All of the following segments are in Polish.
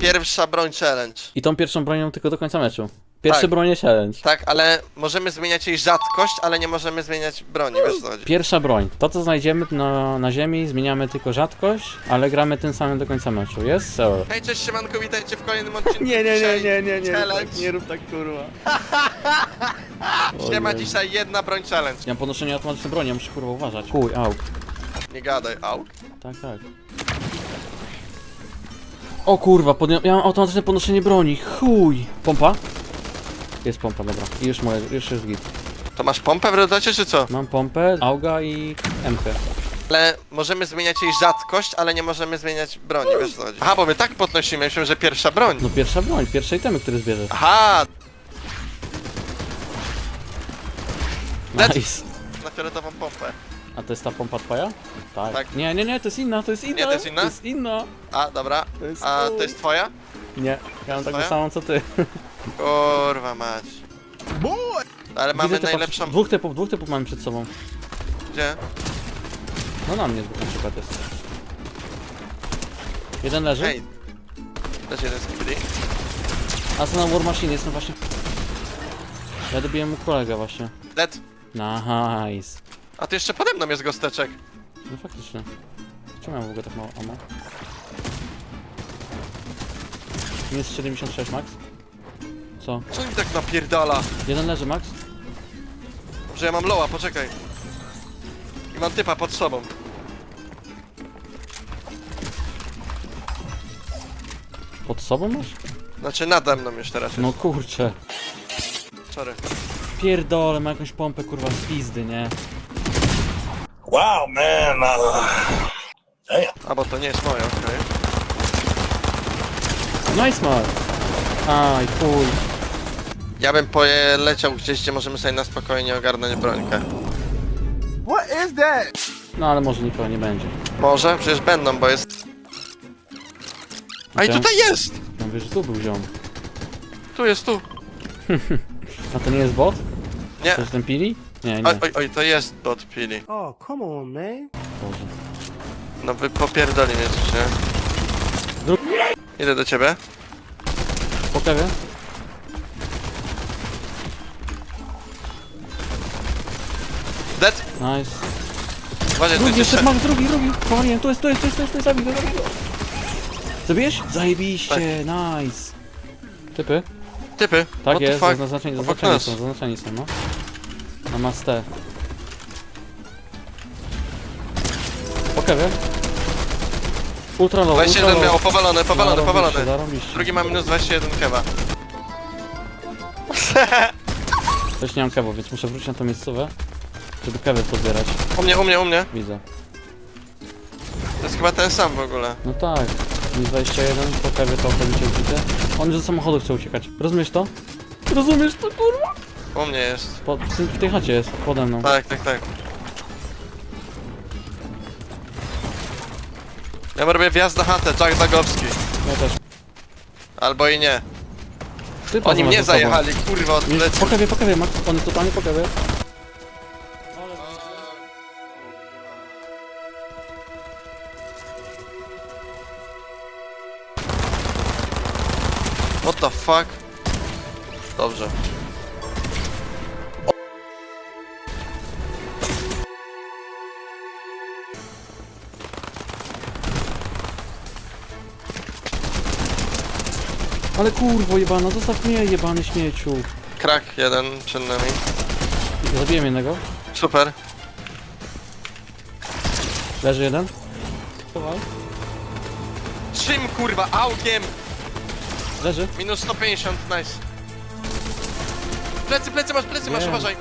Pierwsza broń challenge. I tą pierwszą bronią tylko do końca meczu. Pierwsze Tak. bronie challenge. Tak, ale możemy zmieniać jej rzadkość, ale nie możemy zmieniać broni, wiesz o co chodzi. Pierwsza broń. To co znajdziemy na, na ziemi, zmieniamy tylko rzadkość, ale gramy tym samym do końca meczu. Jest sir. Hej, cześć siemanko, witajcie w kolejnym odcinku. Nie, nie, nie, Dzisiaj nie, nie, nie, Challenge. tak, nie rób tak kurwa. Siema, Ojej. dzisiaj jedna broń challenge. Ja mam podnoszenie automatyczne broni, ja muszę kurwa uważać. Chuj, au. Nie gadaj, au. Tak, tak. O kurwa, ja mam automatyczne podnoszenie broni. Chuj. Pompa? Jest pompa, dobra. I już moje, już jest git. To masz pompę w rodocie, czy co? Mam pompę, auga i MK. Ale możemy zmieniać jej rzadkość, ale nie możemy zmieniać broni, wiesz o co chodzi. Aha, bo my tak podnosimy, myślę, że pierwsza broń. No pierwsza broń, pierwsze itemy, które zbierzesz. Aha, Let's- Nice. na fioletową pompę. A to jest ta pompa twoja? Tak. Tak. Nie, nie, nie, to jest inna, to jest inna. to jest inna? To jest inna. A, dobra. To jest A to jest twoja? Nie, ja mam taką Twoja? samą co ty. Kurwa mać. Ale mamy Widzę typa- najlepszą... Dwóch typów, dwóch typów mamy przed sobą. Gdzie? No na mnie na przykład jest. Jeden leży, Hej. Też jeden z chwili. a co na War Machine jestem właśnie. Ja dobiłem mu kolegę właśnie. Dead. Nice. A tu jeszcze pode mną jest gosteczek. No faktycznie. Czemu ja w ogóle tak mało ammo? Jest 76 max. Co? Co mi tak napierdala? Jeden leży max? Że ja mam loła, poczekaj. I mam typa pod sobą. Pod sobą masz? Znaczy nade mną już teraz. No kurczę. Sorry. Pierdolę, ma jakąś pompę kurwa z pizdy, nie? Wow, man. Uh, damn. A bo to nie jest moje, okej. Nice man! Aj, chuj. Ja bym poleciał gdzieś, gdzie możemy sobie na spokojnie ogarnąć brońkę. No ale może nikogo nie będzie. Może? Przecież będą, bo jest... A i Okej. tutaj jest! Mówię, że tu był ziom. Tu jest, tu. A to nie jest bot? Nie. To jest ten pili? Nie, nie. Oj, oj, oj, to jest bot pili. Oh, come on, man. Boże. No wy popierdoli mnie coś, nie? Dru- Idę do ciebie. Pokażę? Dead! Nice. Uważaj, tu Drugi, jest jeszcze jeszcze... mam drugi, drugi. Powaliłem, tu jest, tu jest, tu jest, tu jest, tu jest, zabij go, zabij go. Zabijesz? Zajebiście, nice. Typy? Typy. Tak What the jest, fuck? zaznaczeni, Obok zaznaczeni nas. są, zaznaczeni są, no. Na maste. Pokażę. Ultra low, ultra 21 low. miało, powalone, powalone, Zarobiście, powalone. zarobiście. Drugi ma minus 21 kewa. Też nie mam kewu, więc muszę wrócić na to miejscowe, żeby kewy pozbierać. U mnie, u mnie, u mnie. Widzę. To jest chyba ten sam w ogóle. No tak. Mi 21, po kewy to oczywiście uciekł. On już do samochodu chce uciekać. Rozumiesz to? Rozumiesz to, kurwa? U mnie jest. Po, w, tym- w tej chacie jest, pode mną. Tak, tak, tak. Ja robię wjazd na chatę, Jack Zagowski. Ja też. Albo i nie. Ty Oni mnie zajechali, kurwa, od Już plecy. po kewie, po kewie, Max. On totalnie po kewie. What the fuck? Dobrze. Ale kurwo jebana, zostaw mnie jebany śmieciu. Krak jeden przed nami. Zabiłem jednego. Super. Leży jeden. Czym kurwa? Augiem! Leży. Minus 150, nice. Plecy, plecy masz, plecy masz, Nie. uważaj.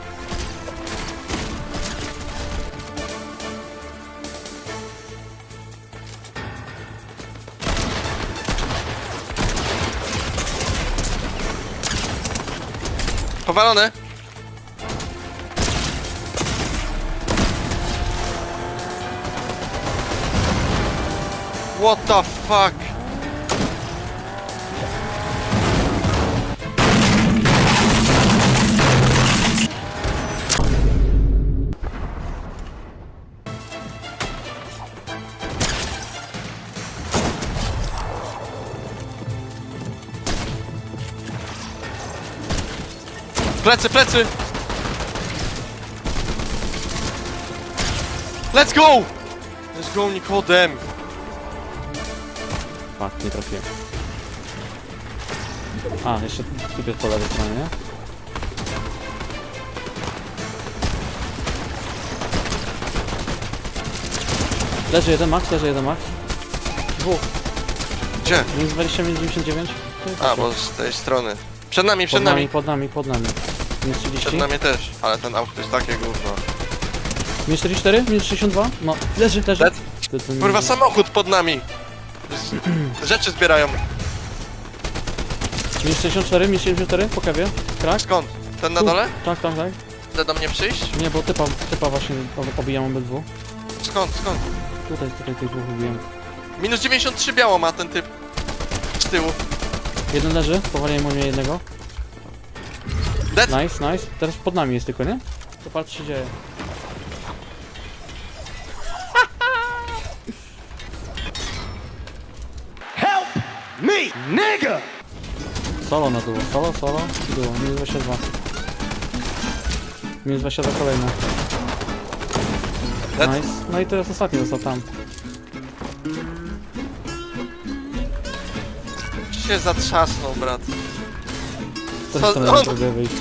Powalony. What the fuck? Plecy, plecy! Let's go! Let's go, Nikodem! Fuck, nie trafiłem. A, jeszcze typ jest po lewej stronie, nie? Leży jeden max, leży jeden max. Dwóch. Gdzie? Minus 20, minus 99. To jest A, bo z tej strony. Przed nami, Pod przed nami, nami. pod nami, pod nami. Minus 30. Przed nami też. Ale ten auto jest takie gówno. Minus 44, minus 62. No, leży, leży. Lec. To- to nie- Kurwa, samochód pod nami! Z- Rzeczy zbierają. Minus 64, minus 74, po kawie. Krak. Skąd? Ten na dole? Tak, tak, tak. Chce do mnie przyjść? Nie, bo typa, typa właśnie ob- obijam obydwu. Skąd, skąd? Tutaj, tutaj tych dwóch ubiłem. Minus 93 biało ma ten typ. Z tyłu. Jeden leży, powaliłem u mnie jednego. Dead? Nice, nice. Teraz pod nami jest tylko, nie? To patrz, się dzieje. Me, nigga! Solo na dół, solo, solo i dół, minus 22. Minus 22 kolejne. Dead? Nice. No i teraz ostatni został tam. się zatrzasnął, brat. To próbuję wyjść.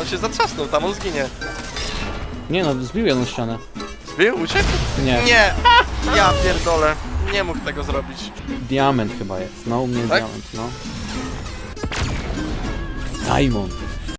On się zatrzasnął, tam on zginie. Nie no, zbił jedną ścianę. Zbił? Uciekł? Nie, Nie! Ja pierdolę. Nie mógł tego zrobić. diament chyba jest. No, u mnie Tak? diament, no. Diamond.